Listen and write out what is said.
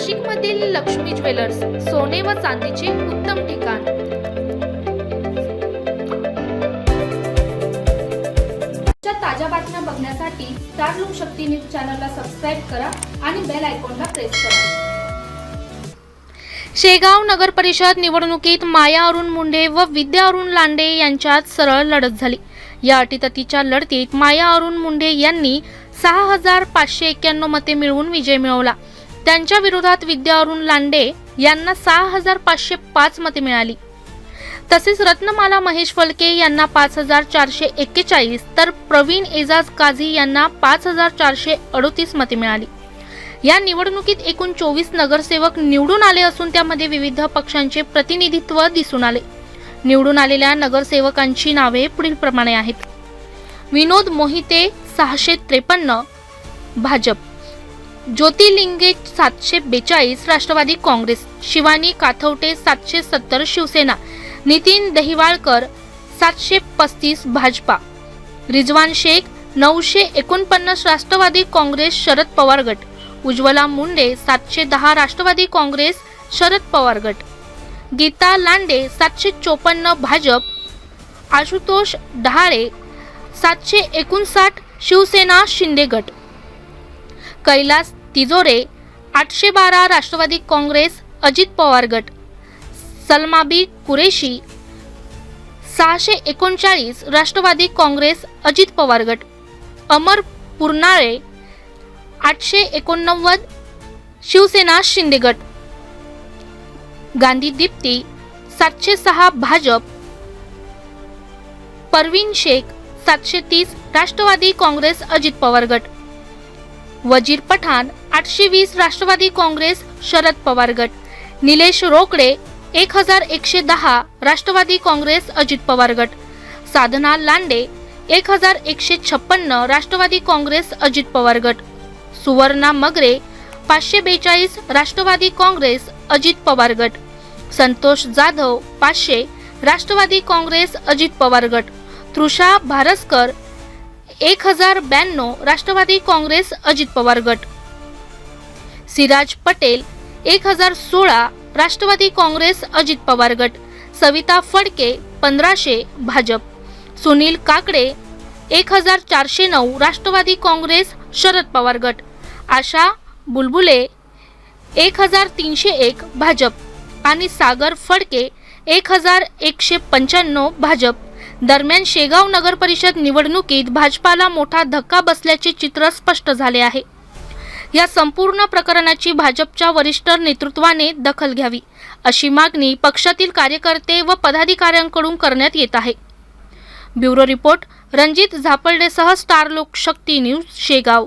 नाशिकमधील लक्ष्मी ज्वेलर्स सोने व चांदीचे उत्तम ठिकाण. ताज्या बातम्या बघण्यासाठी स्टार लोक शक्ती न्यूज चॅनलला सबस्क्राईब करा आणि बेल आयकॉनला प्रेस करा. शेगाव नगर परिषद निवडणुकीत माया अरुण मुंडे व विद्या अरुण लांडे यांच्यात सरळ लढत झाली. या अटीतटीच्या लढतीत माया अरुण मुंडे यांनी सहा हजार पाचशे एक्क्याण्णव मते मिळवून विजय मिळवला. त्यांच्या विरोधात विद्या अरुण लांडे यांना सहा हजार पाचशे पाच मते मिळाली. तसेच रत्नमाला महेश फलके यांना पाच हजार चारशे एक्केचाळीस तर प्रवीण एजाज काझी यांना पाच हजार चारशे अडोतीस मते मिळाली. या निवडणुकीत एकूण चोवीस नगरसेवक निवडून आले असून त्यामध्ये विविध पक्षांचे प्रतिनिधित्व दिसून आले. निवडून आलेल्या नगरसेवकांची नावे पुढीलप्रमाणे आहेत. विनोद मोहिते सहाशे त्रेपन्न भाजप. ज्योतिलिंगे सातशे बेचाळीस राष्ट्रवादी काँग्रेस शिवानी काथवटे सातशे सत्तर शिवसेना नितीन दहिवाळकर सातशे पस्तीस भाजपा रिजवान शेख नऊशे एकोणपन्नास राष्ट्रवादी काँग्रेस शरद पवार गट उज्ज्वला मुंडे सातशे दहा राष्ट्रवादी काँग्रेस शरद पवार गट गीता लांडे सातशे चोपन्न भाजप आशुतोष डहाळे सातशे एकोणसाठ शिवसेना शिंदे गट कैलास तिजोरे आठशे बारा राष्ट्रवादी काँग्रेस अजित पवार गट. सलमाबी कुरेशी सहाशे एकोणचाळीस राष्ट्रवादी काँग्रेस अजित पवार गट. अमर पुरनाळे आठशे एकोणनव्वद शिवसेना शिंदे गट. गांधी दीप्ती सातशे सहा भाजप. परवीन शेख सातशे तीस राष्ट्रवादी काँग्रेस अजित पवार गट. वजीर पठाण आठशे वीस राष्ट्रवादी काँग्रेस शरद पवार गट. निलेश रोकडे एक हजार एकशे दहा राष्ट्रवादी काँग्रेस अजित पवार गट. साधना लांडे एक हजार एकशे छप्पन्न राष्ट्रवादी काँग्रेस अजित पवार गट. सुवर्णा मगरे पाचशे बेचाळीस राष्ट्रवादी काँग्रेस अजित पवार गट. संतोष जाधव पाचशे राष्ट्रवादी काँग्रेस अजित पवार गट. तृषा भारसकर एक हजार ब्याण्णव राष्ट्रवादी काँग्रेस अजित पवार गट. सिराज पटेल एक हजार सोळा राष्ट्रवादी काँग्रेस अजित पवार गट सविता फडके पंधराशे भाजप सुनील काकडे एक हजार चारशे नऊ राष्ट्रवादी काँग्रेस शरद पवार गट आशा बुलबुले एक हजार तीनशे एक भाजप आणि सागर फडके एक हजार एकशे पंच्याण्णव भाजप. दरम्यान शेगाव नगर परिषद निवडणुकीत भाजपाला मोठा धक्का बसल्याचे चित्र स्पष्ट झाले आहे. या संपूर्ण प्रकरणाची भाजपच्या वरिष्ठ नेतृत्वाने दखल घ्यावी अशी मागणी पक्षातील कार्यकर्ते व पदाधिकाऱ्यांकडून करण्यात येत आहे. ब्युरो रिपोर्ट रणजित झापर्डेसह स्टार लोकशक्ती न्यूज शेगाव.